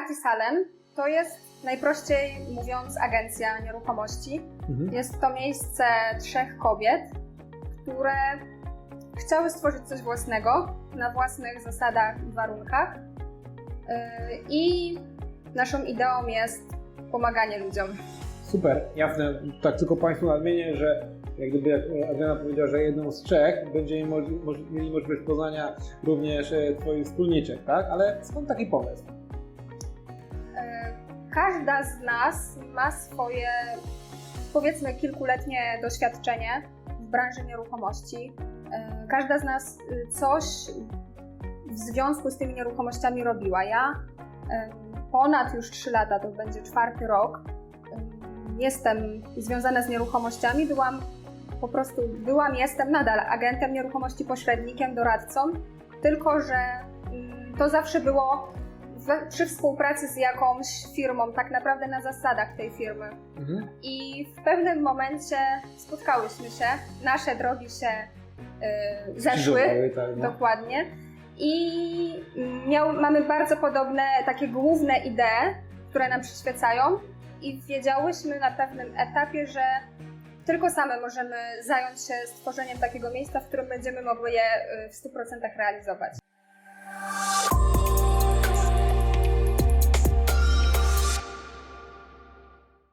Artisalem to jest najprościej mówiąc agencja nieruchomości. Mhm. Jest to miejsce trzech kobiet, które chciały stworzyć coś własnego na własnych zasadach i warunkach. Yy, I naszą ideą jest pomaganie ludziom. Super, jasne. Tak, tylko Państwu nadmienię, że jak gdyby jak Adriana powiedziała, że jedną z trzech będziemy mo- mieli możliwość poznania również e, Twoich wspólniczek, tak? Ale skąd taki pomysł? Każda z nas ma swoje, powiedzmy, kilkuletnie doświadczenie w branży nieruchomości. Yy, Każda z nas yy, coś w związku z tymi nieruchomościami robiła. Ja ponad już 3 lata, to będzie czwarty rok, jestem związana z nieruchomościami. Byłam po prostu, byłam, jestem nadal agentem nieruchomości, pośrednikiem, doradcą, tylko że mm, to zawsze było w, przy współpracy z jakąś firmą, tak naprawdę na zasadach tej firmy. Mhm. I w pewnym momencie spotkałyśmy się, nasze drogi się y, zeszły, tak, no. dokładnie. I miał, mamy bardzo podobne takie główne idee, które nam przyświecają i wiedziałyśmy na pewnym etapie, że tylko same możemy zająć się stworzeniem takiego miejsca, w którym będziemy mogły je y, w 100% realizować.